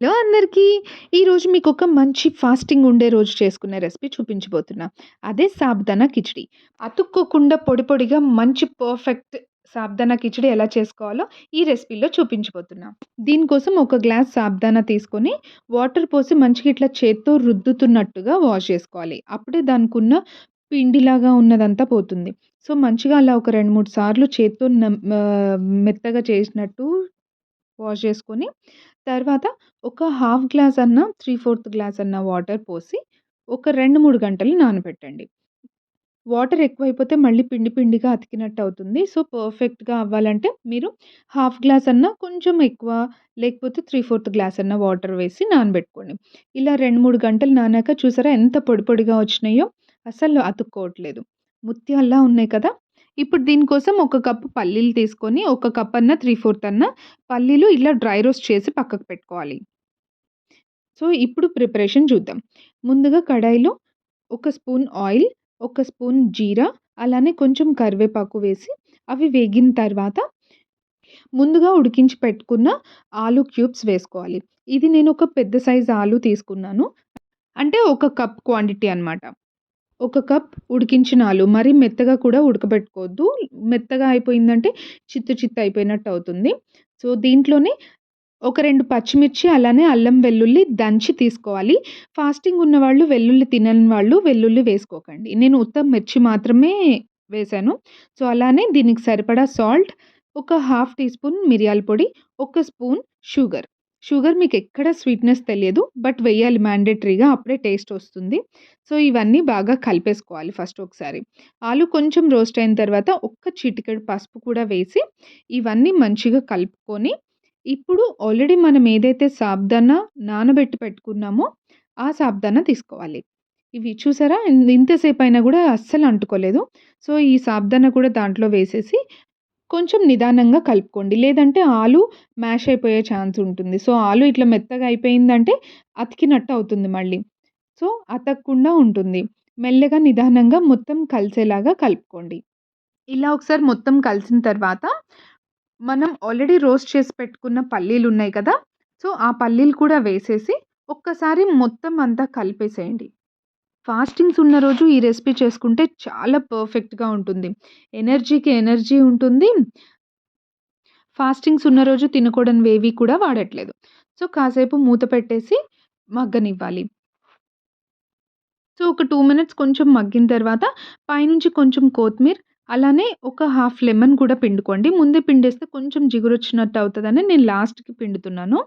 Hello అందరికీ! ఈరోజు మీకొక మంచి ఫాస్టింగ్ ఉండే రోజు చేసుకునే రెసిపీ చూపించబోతున్నా. అదే సాబ్దానా కిచిడి. అతుక్కోకుండా పొడి పొడిగా మంచి పర్ఫెక్ట్ సాబ్దానా కిచిడి ఎలా చేసుకోవాలో ఈ రెసిపీలో చూపించబోతున్నా. దీనికోసం ఒక గ్లాస్ సాబ్దానా తీసుకొని వాటర్ పోసి మంచిగా ఇట్లా చేత్తో రుద్దుతున్నట్టుగా వాష్ చేసుకోవాలి. అప్పుడే దానికున్న పిండిలాగా ఉన్నదంతా పోతుంది. సో, మంచిగా అలా ఒక 2, 3 సార్లు చేత్తో నమ్ మెత్తగా చేసినట్టు వాష్ చేసుకొని, తర్వాత ఒక హాఫ్ గ్లాస్ అన్నా, 3/4 గ్లాస్ అన్న వాటర్ పోసి ఒక 2, 3 గంటలు నానబెట్టండి. వాటర్ ఎక్కువైపోతే మళ్ళీ పిండి పిండిగా అతికినట్టు అవుతుంది. సో, పర్ఫెక్ట్‌గా అవ్వాలంటే మీరు హాఫ్ గ్లాస్ అన్నా, కొంచెం ఎక్కువ లేకపోతే 3/4 గ్లాస్ అన్న వాటర్ వేసి నానబెట్టుకోండి. ఇలా 2, 3 గంటలు నానాక చూసారా ఎంత పొడి పొడిగా వచ్చినాయో అసలు అతుక్కోవట్లేదు. ముత్యాల్లా ఉన్నాయి కదా! ఇప్పుడు దీనికోసం ఒక కప్పు పల్లీలు తీసుకొని, ఒక కప్ అన్నా, 3/4 అన్నా పల్లీలు ఇలా డ్రై రోస్ట్ చేసి పక్కకు పెట్టుకోవాలి. సో, ఇప్పుడు ప్రిపరేషన్ చూద్దాం. ముందుగా కడాయిలో ఒక స్పూన్ ఆయిల్, ఒక స్పూన్ జీరా, అలానే కొంచెం కరివేపాకు వేసి అవి వేగిన తర్వాత ముందుగా ఉడికించి పెట్టుకున్న ఆలు క్యూబ్స్ వేసుకోవాలి. ఇది నేను ఒక పెద్ద సైజ్ ఆలు తీసుకున్నాను. అంటే ఒక కప్ క్వాంటిటీ అనమాట. ఒక కప్ ఉడికించిన ఆలు. మరీ మెత్తగా కూడా ఉడకబెట్టుకోవద్దు. మెత్తగా అయిపోయిందంటే చిత్తు చిత్తు అయిపోయినట్టు అవుతుంది. సో, దీంట్లోనే ఒక రెండు పచ్చిమిర్చి అలానే అల్లం వెల్లుల్లి దంచి తీసుకోవాలి. ఫాస్టింగ్ ఉన్నవాళ్ళు వెల్లుల్లి తినని వాళ్ళు వెల్లుల్లి వేసుకోకండి. నేను ఉత్తమ మిర్చి మాత్రమే వేశాను. సో, అలానే దీనికి సరిపడా సాల్ట్, ఒక హాఫ్ టీ స్పూన్ మిరియాల పొడి, ఒక స్పూన్ షుగర్. షుగర్ మీకు ఎక్కడ స్వీట్‌నెస్ తెలియదు. బట్ వేయాలి మ్యాండేటరీగా అప్పుడే టేస్ట్ వస్తుంది. సో, ఇవన్నీ బాగా కలిపేసుకోవాలి ఫస్ట్ ఒకసారి. ఆలు కొంచెం రోస్ట్ అయిన తర్వాత ఒక్క చిటికెడు పసుపు కూడా వేసి ఇవన్నీ మంచిగా కలుపుకొని, ఇప్పుడు ఆల్రెడీ మనం ఏదైతే సాబ్దానా నానబెట్టి పెట్టుకున్నామో ఆ సాబ్దానా తీసుకోవాలి. ఇవి చూసారా ఇంతసేపు అయినా కూడా అస్సలు అంటుకోలేదు. సో, ఈ సాబుదానా కూడా దాంట్లో వేసేసి కొంచెం నిదానంగా కలుపుకోండి. లేదంటే ఆలు మ్యాష్ అయిపోయే ఛాన్స్ ఉంటుంది. సో, ఆలు ఇట్లా మెత్తగా అయిపోయిందంటే అతికినట్టు అవుతుంది మళ్ళీ. సో, అతకకుండా ఉంటుంది. మెల్లగా నిదానంగా మొత్తం కలిసేలాగా కలుపుకోండి. ఇలా ఒకసారి మొత్తం కలిసిన తర్వాత మనం ఆల్రెడీ రోస్ట్ చేసి పెట్టుకున్న పల్లీలు ఉన్నాయి కదా! సో, ఆ పల్లీలు కూడా వేసేసి ఒక్కసారి మొత్తం అంతా కలిపేసేయండి. ఫాస్టింగ్స్ ఉన్న రోజు ఈ రెసిపీ చేసుకుంటే చాలా పర్ఫెక్ట్‌గా ఉంటుంది. ఎనర్జీకి ఎనర్జీ ఉంటుంది. ఫాస్టింగ్స్ ఉన్న రోజు తినకూడనివేవి కూడా వాడట్లేదు. సో, కాసేపు మూత పెట్టేసి మగ్గనివ్వాలి. సో, ఒక టూ మినిట్స్ కొంచెం మగ్గిన తర్వాత పైనుంచి కొంచెం కొత్తిమీర, అలానే ఒక హాఫ్ లెమన్ కూడా పిండుకోండి. ముందే పిండేస్తే కొంచెం జిగురొచ్చినట్టు అవుతుందని నేను లాస్ట్‌కి పిండుతున్నాను.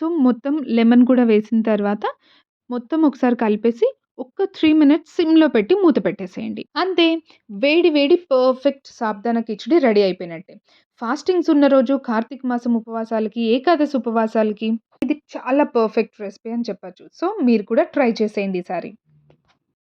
సో, మొత్తం లెమన్ కూడా వేసిన తర్వాత మొత్తం ఒకసారి కలిపేసి ఒక్క త్రీ మినిట్స్ సిమ్‌లో పెట్టి మూత పెట్టేసేయండి. అంతే వేడి వేడి పర్ఫెక్ట్ సాబుదానా కిచడి రెడీ అయిపోయినట్టే. ఫాస్టింగ్స్ ఉన్న రోజు కార్తీక మాసం ఉపవాసాలకి, ఏకాదశి ఉపవాసాలకి ఇది చాలా పర్ఫెక్ట్ రెసిపీ అని చెప్పచ్చు సో, మీరు కూడా ట్రై చేసేయండి ఈసారి.